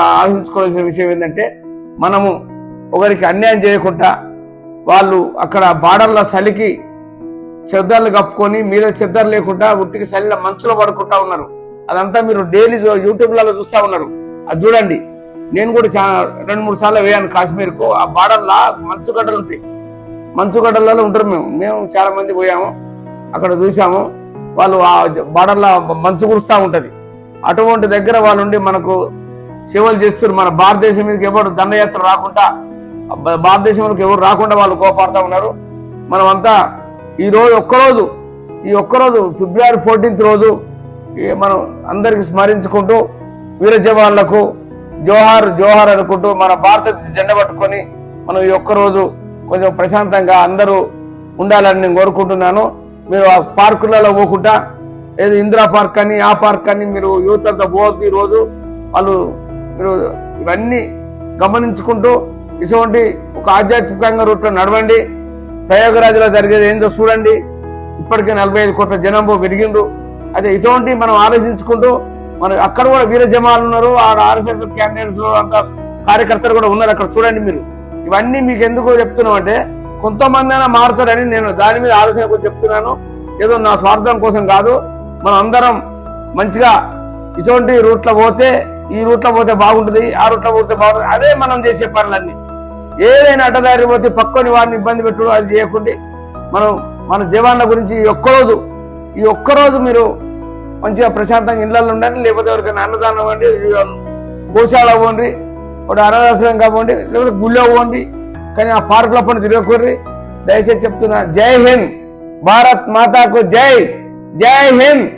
ఆలోచించుకోవాల్సిన విషయం ఏంటంటే మనము ఒకరికి అన్యాయం చేయకుండా వాళ్ళు అక్కడ బార్డర్ల చలికి చెద్దర్లు కప్పుకొని మీద చెద్దరు లేకుండా ఉట్టికి చలిలో మంచులో పడుకుంటా ఉన్నారు. అదంతా మీరు డైలీ యూట్యూబ్లలో చూస్తా ఉన్నారు. అది చూడండి. నేను కూడా చాలా రెండు మూడు సార్లు వేయాను కాశ్మీర్కు. ఆ బార్డర్లా మంచు గడ్డలు ఉంటాయి. మంచు గడ్డలలో ఉంటారు మేము. మేము చాలా మంది పోయాము. అక్కడ చూసాము. వాళ్ళు ఆ బార్డర్లో మంచు కురుస్తూ ఉంటుంది. అటువంటి దగ్గర వాళ్ళుండి మనకు సేవలు చేస్తున్నారు. మన భారతదేశం మీదకి ఎవరు దండయాత్ర రాకుండా భారతదేశంలోకి ఎవరు రాకుండా వాళ్ళు కోపాడుతూ ఉన్నారు. మనమంతా ఈ రోజు ఒక్కరోజు ఈ ఒక్కరోజు ఫిబ్రవరి ఫోర్టీన్త్ రోజు మనం అందరికి స్మరించుకుంటూ వీర జవాన్లకు జోహార్ జోహార్ అనుకుంటూ మన భారత జెండా పట్టుకొని మనం ఈ ఒక్కరోజు కొంచెం ప్రశాంతంగా అందరూ ఉండాలని నేను కోరుకుంటున్నాను. మీరు ఆ పార్కులలో పోకుండా ఏదో ఇందిరా పార్క్ అని ఆ పార్క్ అని మీరు యూత్ అంతా పోవద్దు ఈరోజు రోజు. వాళ్ళు మీరు ఇవన్నీ గమనించుకుంటూ ఇటువంటి ఒక ఆధ్యాత్మికంగా రూట్లో నడవండి. ప్రయోగరాజులో జరిగేది ఏందో చూడండి. ఇప్పటికే నలభై ఐదు కోట్ల జనాభా పెరిగిండ్రు. అదే ఇటువంటి మనం ఆలోచించుకుంటూ మన అక్కడ కూడా వీర జమాలు ఉన్నారు. ఆ ఆర్ఎస్ఎస్ క్యాండిడేట్స్ అంతా కార్యకర్తలు కూడా ఉన్నారు అక్కడ చూడండి మీరు. ఇవన్నీ మీకు ఎందుకు చెప్తున్నాం అంటే కొంతమంది అయినా మారుతారని నేను దాని మీద ఆలోచన చెప్తున్నాను. ఏదో నా స్వార్థం కోసం కాదు. మనం అందరం మంచిగా ఇటువంటి రూట్లో పోతే ఈ రూట్లో పోతే బాగుంటుంది ఆ రూట్లో పోతే బాగుంటుంది. అదే మనం చేసే పనులన్నీ. ఏదైనా అడ్డదారి పోతే పక్కని వారిని ఇబ్బంది పెట్టడం అది చేయకుండా. మనం మన జవాన్ల గురించి ఈ ఒక్కరోజు ఈ ఒక్కరోజు మీరు మంచిగా ప్రశాంతంగా ఇళ్ళల్లో ఉండండి లేకపోతే ఎవరికైనా అన్నదానం ఇవ్వండి గోశాల పోండి ఒక అనాథాశ్రయం కావండి లేకపోతే గుళ్ళో పోండి కానీ ఆ పార్కుల పని తిరగకూర్రి దయచేసి చెప్తున్నా జై హింద్. భారత్ మాతాకు జై. జై హింద్.